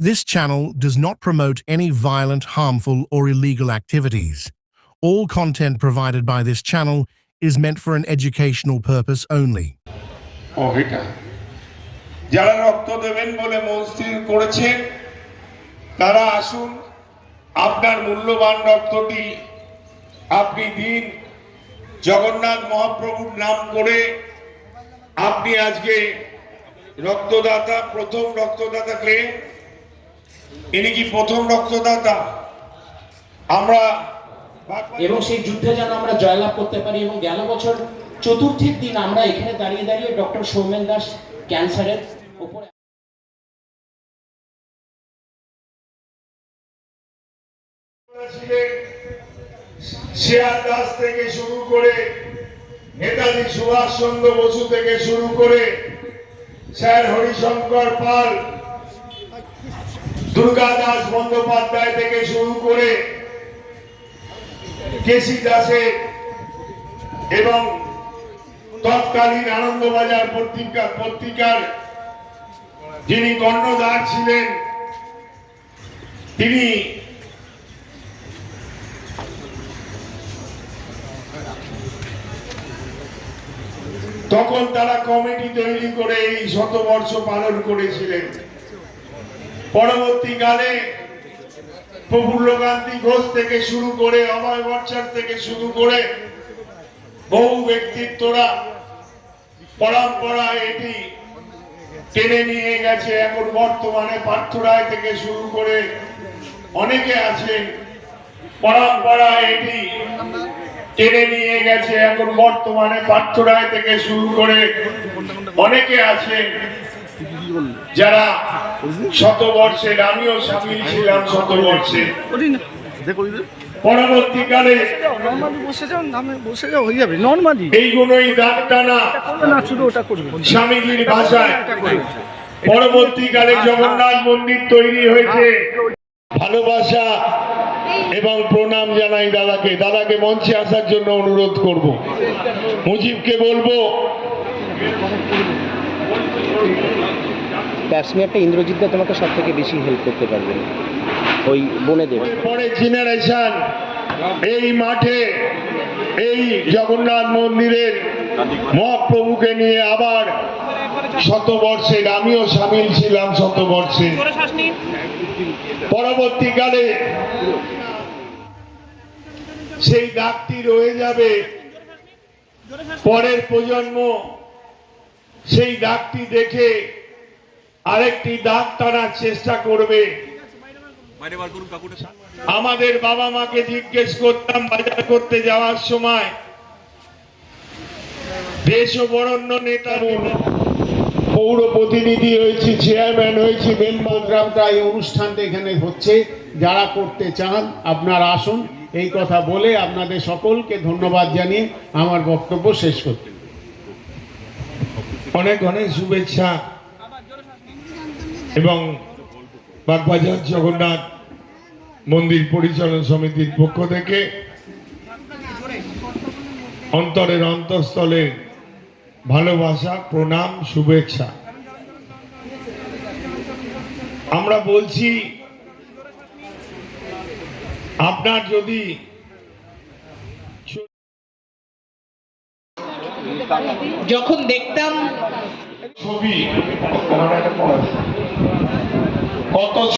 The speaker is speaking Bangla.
This channel does not promote any violent, harmful, or illegal activities. All content provided by this channel is meant for an educational purpose only. ও এটা যারা রক্ত দেবেন বলে মন স্থির করেছেন তারা আসুন আপনার মূল্যবান রক্তটি আপনি দিন জগন্নাথ মহাপ্রভুর নাম করে আপনি আজকে রক্তদাতা প্রথম রক্তদাতাকে ইনি কি প্রথম রক্তদাতা? আমরা এবং সেই যুদ্ধে যেন আমরা জয়লাভ করতে পারি এবং গেল বছর চতুর্থীর দিন আমরা এখানে দাঁড়িয়ে দাঁড়িয়ে ডক্টর সৌমেন দাস ক্যান্সারের উপরে শিয়ার দাস থেকে শুরু করে নেতাজি সুভাষ চন্দ্র বসু থেকে শুরু করে স্যার হরিশঙ্কর পাল দুর্গা দাস বন্দ্যোপাধ্যায় থেকে শুরু করে কেসি দাসের এবং তৎকালীন আনন্দবাজার পত্রিকা পত্রিকার যিনি কর্ণধার ছিলেন, তিনি তখন তারা কমিটি তৈরি করে এই শতবর্ষ পালন করেছিলেন। পরবর্তীকালে প্রফুল্লকান্তি ঘোষ থেকে শুরু করে অভয় ভট্টাচার্য থেকে শুরু করে বহু ব্যক্তিত্বরা পরম্পরা এটি টেনে নিয়ে গেছে। এখন বর্তমানে পার্থ রায় থেকে শুরু করে অনেকে আছেন পরম্পরা এটি টেনে নিয়ে গেছে। এখন বর্তমানে পার্থ রায় থেকে শুরু করে অনেকে আছেন যারা শতবর্ষের আমিও সামিল ছিলাম শতবর্ষে। পরবর্তীকালে নর্মালি বসে যাও নামে বসে যাও হয়ে যাবে। নর্মালি এইগুলোই দাগ টানা। করবে না শুধু ওটা করবে। স্বামীজির ভাষায়। পরবর্তীকালে জগন্নাথ মন্দির তৈরি হয়েছে। ভালোবাসা এবং প্রণাম জানাই দাদাকে। দাদাকে মঞ্চে আসার জন্য অনুরোধ করব। মুজিবকে বলব কাশ্মীরটা ইন্দ্রজিৎ দা তোমাকে সব থেকে বেশি হেল্প করতে পারবে। ওই বনে পরে জেনারেশন এই মাঠে এই জগন্নাথ মন্দিরের মহাপ্রভুকে নিয়ে আবার শতবর্ষের আমিও সামিল ছিলাম শতবর্ষে। পরবর্তীকালে সেই দাগটি রয়ে যাবে। পরের প্রজন্ম সেই দাগটি দেখে আরেকটি দাগ টানার চেষ্টা করবে। আমাদের বাবা মাকে জিজ্ঞেস করতাম বাজার করতে যাওয়ার সময়, দেশ বরণ্য নেতা পৌর প্রতিনিধি হয়েছি, চেয়ারম্যান হয়েছি, মেম্বার প্রোগ্রামটা এই অনুষ্ঠানটা এখানে হচ্ছে। যারা করতে চান, আপনার আসুন, এই কথা বলে আপনাদের সকলকে ধন্যবাদ জানিয়ে আমার বক্তব্য শেষ করতে অনেক অনেক শুভেচ্ছা। এবং বাগবাজার জগন্নাথ মন্দির পরিচালন সমিতির পক্ষ থেকে অন্তরের অন্তঃস্থলে ভালোবাসা প্রণাম শুভেচ্ছা। আমরা বলছি আপনার যদি যখন দেখতাম ছবি কত